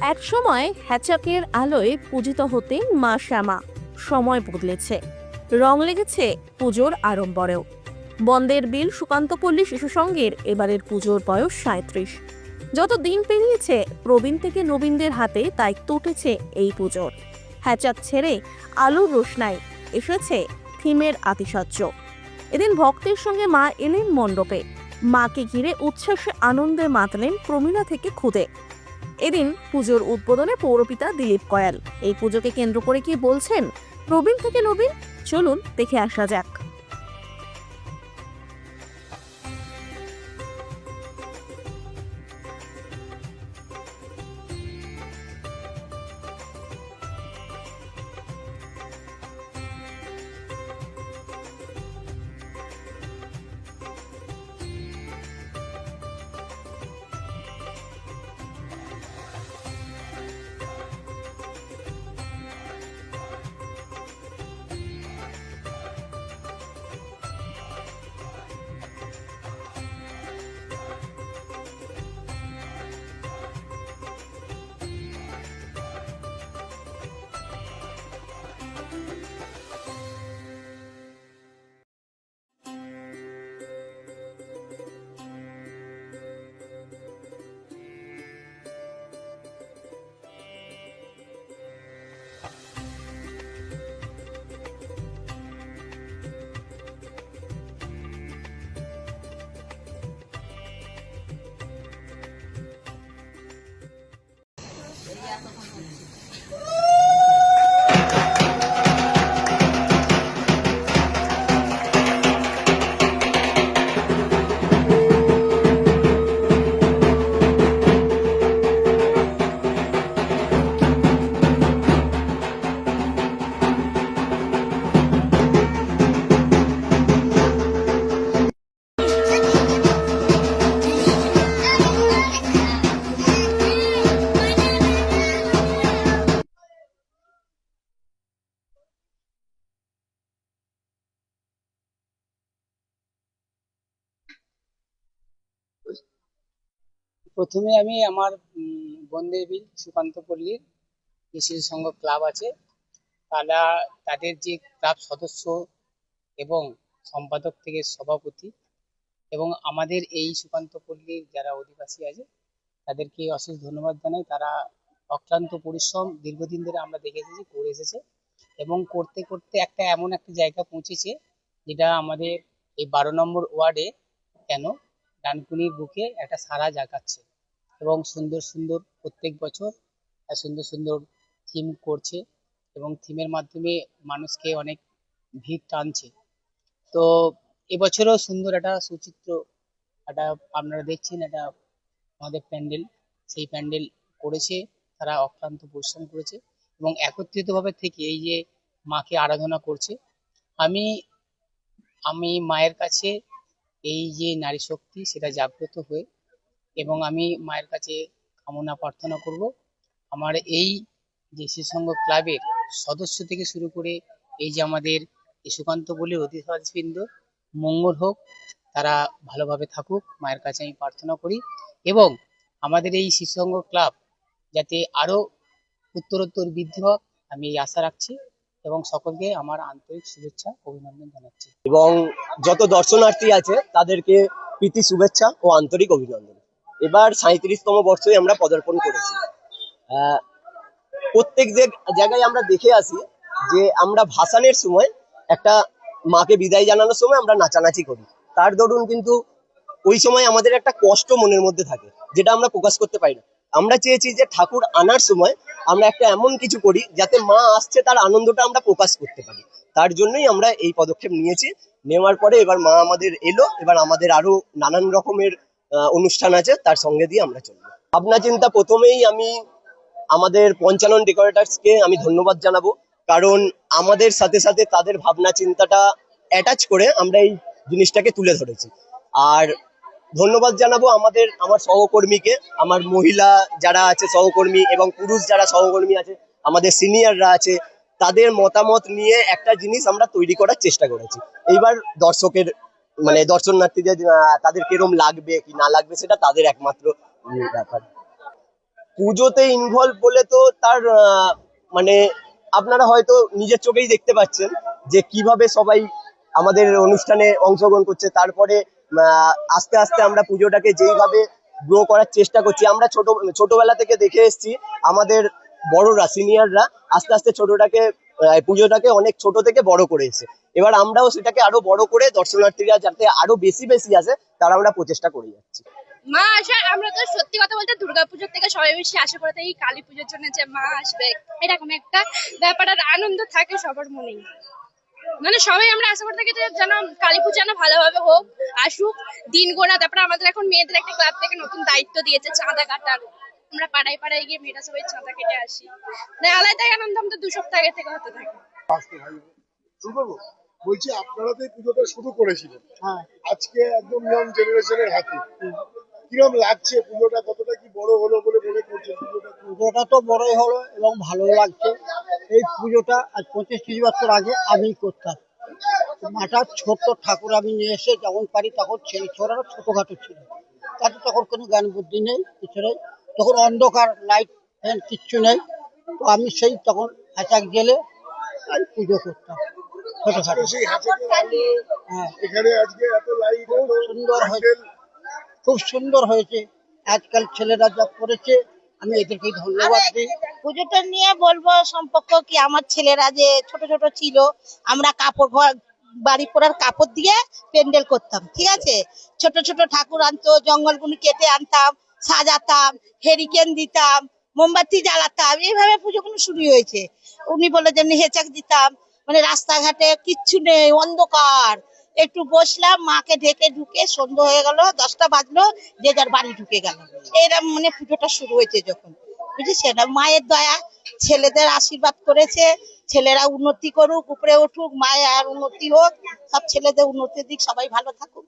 একসময় হ্যাচাকের আলোয় পূজিত হতেন মা শ্যামা। সময় বদলেছে। রং লেগেছে পুজোর আড়ম্বরেও। বন্দের বিল সুকান্তপল্লী শিশু সংঘের এবারের পুজোর বয়স সাঁত্রিশ যত দিন পেরিয়েছে, প্রবীণ থেকে নবীনদের হাতে তাই উঠেছে এই পুজোর। হ্যাচাক ছেড়ে আলোর রোশনায় এসেছে থিমের আতিশয্য। এদিন ভক্তের সঙ্গে মা এলেন মণ্ডপে। মাকে ঘিরে উচ্ছ্বাসে আনন্দে মাতলেন প্রমীলা থেকে খুদে। এদিন পুজোর উদ্বোধনে পৌরপিতা দিলীপ কয়াল। এই পুজোকে কেন্দ্র করে কি বলছেন? প্রবীণ থেকে নবীন, চলুন দেখে আসা যাক। প্রথমে আমি আমার বন্দের বিল, সুকান্ত পল্লীর শিশু সংঘ ক্লাব আছে। তারা, তাদের যে ক্লাব সদস্য এবং সম্পাদক থেকে সভাপতি এবং আমাদের এই সুকান্ত পল্লীর যারা অধিবাসী আছে, তাদেরকে অশেষ ধন্যবাদ জানাই। তারা অক্লান্ত পরিশ্রম দীর্ঘদিন ধরে আমরা দেখে এসেছি, করে এসেছে এবং করতে করতে একটা এমন একটা জায়গা পৌঁছেছে যেটা আমাদের এই বারো নম্বর ওয়ার্ডে কেন ডানকুনির বুকে একটা সারা জাগাচ্ছে এবং সুন্দর সুন্দর প্রত্যেক বছর সুন্দর সুন্দর থিম করছে এবং থিমের মাধ্যমে মানুষকে অনেক ভিড় টানছে। তো এবছরও সুন্দর একটা সুচিত্র, একটা আপনারা দেখছেন একটা আমাদের প্যান্ডেল, সেই প্যান্ডেল করেছে, তারা অক্লান্ত পরিশ্রম করেছে এবং একত্রিতভাবে থেকে এই যে মাকে আরাধনা করছে, আমি আমি মায়ের কাছে এই যে নারী শক্তি, সেটা জাগ্রত হয়ে এবং আমি মায়ের কাছে কামনা প্রার্থনা করব। আমার এই যে শিশুসংঘ ক্লাবের সদস্য থেকে শুরু করে এই যে আমাদের সুকান্ত বলে অতিথিবৃন্দ, মঙ্গল হোক, তারা ভালোভাবে থাকুক, মায়ের কাছে আমি প্রার্থনা করি এবং আমাদের এই শিশুসংঘ ক্লাব যাতে আরও উত্তরোত্তর বৃদ্ধি হোক, আমি এই আশা রাখছি। এবং সকলকে আমার আন্তরিক শুভেচ্ছা অভিনন্দন জানাচ্ছি। এবং যত দর্শনার্থী আছে, তাদেরকে প্রীতি, শুভেচ্ছা ও আন্তরিক অভিনন্দন। এবার সাঁত্রিশতম বর্ষে আমরা পদার্পণ করেছি। প্রত্যেক জায়গায় আমরা দেখে আসি যে আমরা ভাসানের সময় একটা মাকে বিদায় জানানোর সময় আমরা নাচানাচি করি। তার দরুন কিন্তু ওই সময় আমাদের একটা কষ্ট মনের মধ্যে থাকে, যেটা আমরা প্রকাশ করতে পারি না। আমরা চেয়েছি যে ঠাকুর আনার সময় আমরা একটা এমন কিছু করি যাতে মা আসছে তার আনন্দটা আমরা প্রকাশ করতে পারি। তার জন্যই আমরা এই পদক্ষেপ নিয়েছি। নেওয়ার পরে এবার মা আমাদের এলো, এবার আমাদের আরও নানান রকমের অনুষ্ঠান আছে, তার সঙ্গে দিয়ে আমরা চলবো। ভাবনা চিন্তা প্রথমেই আমি আমাদের পঞ্চানন ডেকোরেটার্সকে আমি ধন্যবাদ জানাব। কারণ আমাদের সাথে সাথে তাদের ভাবনা চিন্তাটা অ্যাটাচ করে আমরা এই জিনিসটাকে তুলে ধরেছি। আর ধন্যবাদ জানাব আমাদের, আমার সহকর্মীকে, আমার মহিলা যারা আছে সহকর্মী এবং পুরুষ যারা সহকর্মী আছে, আমাদের সিনিয়ররা আছে, তাদের মতামত নিয়ে একটা জিনিস আমরা তৈরি করার চেষ্টা করেছি। এইবার দর্শকের মানে দর্শনার্থীদের তাদের কিরম লাগবে কি না লাগবে সেটা তাদের একমাত্র ব্যাপার। পুজোতে ইনভলভ বলে তো তার মানে আপনারা হয়তো নিজের চোখেই দেখতে পাচ্ছেন যে কীভাবে সবাই আমাদের অনুষ্ঠানে অংশগ্রহণ করছে, তারপরে আস্তে আস্তে আমরা পুজোটাকে যেইভাবে গ্রো করার চেষ্টা করছি, আমরা ছোট, ছোটবেলা থেকে দেখে এসেছি আমাদের বড়রা সিনিয়ররা আস্তে আস্তে ছোটটাকে পুজোটাকে অনেক ছোট থেকে বড় করে করেছে এবার আমরাও সেটাকে আরও বড় করে দর্শনার্থীরা যাতে আরও বেশি বেশি আসে, তার আমরা প্রচেষ্টা করে যাচ্ছি। মা আসা আমরা তো সত্যি কথা বলতে দুর্গাপুজোর থেকে সবাই বেশি আশা করে থাকি, কালী পুজোর জন্য যে মা আসবে, এরকম একটা ব্যাপার আর আনন্দ থাকে সবার মনেই। মানে সবাই আমরা আশা করে থাকি যে যেন কালী পুজো যেন ভালোভাবে হোক আসুক দিন গোনা তারপরে আমাদের এখন মেয়েদের একটা ক্লাব থেকে নতুন দায়িত্ব দিয়েছে চাঁদা কাটার। আমরা পাড়ায় পাড়ায় গিয়ে মেয়েরা সবাই চাঁদা কেটে আসি। মানে আলাদাই আনন্দ আমাদের দু সপ্তাহ আগে থেকে হতে থাকে। বলছি আপনারা তো এই পুজোটা শুরু করেছিলেন। আজকে একদম ইয়ং জেনারেশনের হাতে। কিরম লাগছে পুজোটা? কতটা কি বড় হলো বলে মনে করছেন পুজোটা? পুজোটা তো বড়ই হলো এবং ভালো লাগছে। এই পুজোটা আজ পঁচিশ ত্রিশ বছর আগে আমি করতাম। মাটার ছোট্ট ঠাকুর আমি নিয়ে এসে যখন পারি তখন ছেলে ছোড়ারা ছোটখাটো ছিল। তাতে তখন কোনো জ্ঞান বুদ্ধি নেই কিছু নেই। তখন অন্ধকার লাইট ফ্যান কিচ্ছু নেই। তো আমি সেই তখন হাঁচাক গেলে আমি পুজো করতাম। ছোটখাটো। হ্যাঁ। এখানে আজকে এত লাইট সুন্দর হয়েছে। খুব সুন্দর হয়েছে। আজকাল ছেলেরা যা করেছে আমি এদেরকে ধন্যবাদ দিই। পুজোটা নিয়ে বলব সম্পর্ক কি? আমার ছেলেরা যে ছোট ছোট ছিল আমরা কাপড় ঘর বাড়ি পড়ার কাপড় দিয়ে প্যান্ডেল করতাম ঠিক আছে? ছোট ছোট ঠাকুর আনতো জঙ্গলগুলি কেটে আনতাম সাজাতাম হেরিকেন দিতাম মোমবাতি জ্বালাতাম এইভাবে পুজোগুলো শুরু হয়েছে। উনি বলে যে হেঁচাক দিতাম মানে রাস্তাঘাটে কিচ্ছু নেই অন্ধকার। একটু বসলাম, মাকে ঢেকে ঢুকে সন্ধ্যা হয়ে গেল, দশটা বাজলো, যে যার বাড়ি ঢুকে গেল। এরা মানে পুজোটা শুরু হয়েছে যখন বুঝেছেন মায়ের দয়া, ছেলেদের আশীর্বাদ করেছে, ছেলেরা উন্নতি করুক, উপরে উঠুক, মায়ের আর উন্নতি হোক, সব ছেলেদের উন্নতির দিক, সবাই ভালো থাকুক।